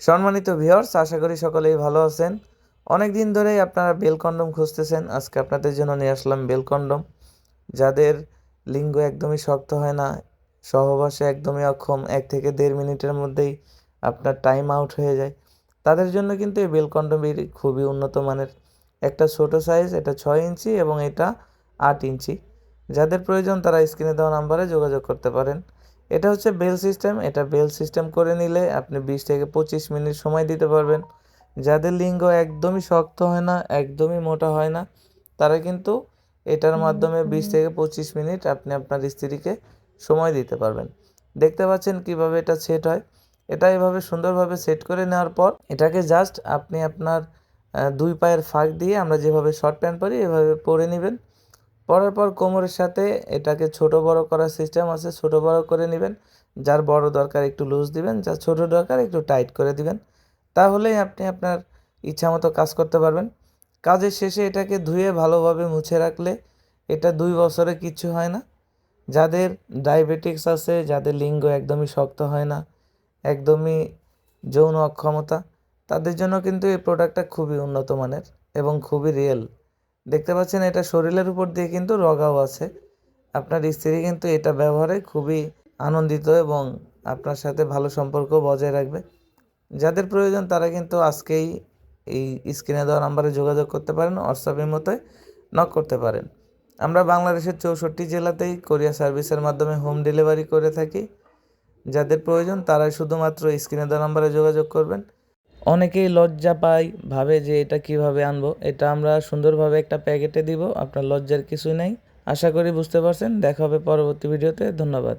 সম্মানিত ভিউয়ার্স, আশা করি সকলেই ভালো আছেন। অনেক দিন ধরেই আপনারা বেল কন্ডম খুঁজতেছেন। আজকে আপনাদের জন্য নিয়ে আসলাম বেল কন্ডম। যাদের লিঙ্গ একদমই শক্ত হয় না, সহবাসে একদমই অক্ষম, এক থেকে দেড় মিনিটের মধ্যেই আপনার টাইম আউট হয়ে যায়। তাদের জন্য কিন্তু এই বেল খুবই উন্নত মানের। একটা ছোট সাইজ এটা ছয় ইঞ্চি এবং এটা আট ইঞ্চি। যাদের প্রয়োজন তারা স্ক্রিনে দেওয়া নাম্বারে যোগাযোগ করতে পারেন। এটা হচ্ছে বেল সিস্টেম। এটা বেল সিস্টেম করে নিলে আপনি বিশ থেকে পঁচিশ মিনিট সময় দিতে পারবেন। যাদের লিঙ্গ একদমই শক্ত হয় না একদমই মোটা হয় না তারা কিন্তু এটার মাধ্যমে বিশ থেকে পঁচিশ মিনিট আপনি আপনার স্ত্রীকে সময় দিতে পারবেন। দেখতে পাচ্ছেন কীভাবে এটা সেট হয়? এটা এভাবে সুন্দরভাবে সেট করে নেওয়ার পর এটাকে জাস্ট আপনি আপনার দুই পায়ের ফাঁক দিয়ে আমরা যেভাবে শর্ট প্যান্ট পরি এভাবে পরে নেবেন। পরার পর কোমরের সাথে এটাকে ছোট বড় করার সিস্টেম আছে, ছোট বড় করে নেবেন। যার বড় দরকার একটু লুজ দিবেন, যার ছোট দরকার একটু টাইট করে দিবেন। তাহলেই আপনি আপনার ইচ্ছা মতো কাজ করতে পারবেন। কাজের শেষে এটাকে ধুয়ে ভালোভাবে মুছে রাখলে এটা দুই বছরে কিচ্ছু হয় না। যাদের ডায়াবেটিক্স আছে, যাদের লিঙ্গ একদমই শক্ত হয় না, একদমই যৌন অক্ষমতা, তাদের জন্য কিন্তু এই প্রোডাক্টটা খুবই উন্নত মানের এবং খুবই রিয়েল দেখতে পাচ্ছেন এটা শরীরের উপর দিয়ে কিন্তু রগাও আছে। আপনার স্ত্রী কিন্তু এটা ব্যবহারে খুবই আনন্দিত এবং আপনার সাথে ভালো সম্পর্ক বজায় রাখবে। যাদের প্রয়োজন তারা কিন্তু আজকেই এই স্ক্রিনে দেওয়া নাম্বারে যোগাযোগ করতে পারেন হোয়াটসঅ্যাপের মতোই নক করতে পারেন। আমরা বাংলাদেশের চৌষট্টি জেলাতেই কোরিয়া সার্ভিসের মাধ্যমে হোম ডেলিভারি করে থাকি। যাদের প্রয়োজন তারাই শুধুমাত্র স্ক্রিনে দেওয়া নাম্বারে যোগাযোগ করবেন। অনেকেই লজ্জা পায়, ভাবে যে এটা কীভাবে আনব। এটা আমরা সুন্দরভাবে একটা প্যাকেটে দিব, আপনার লজ্জার কিছুই নেই। আশা করি বুঝতে পারছেন। দেখা হবে পরবর্তী ভিডিওতে। ধন্যবাদ।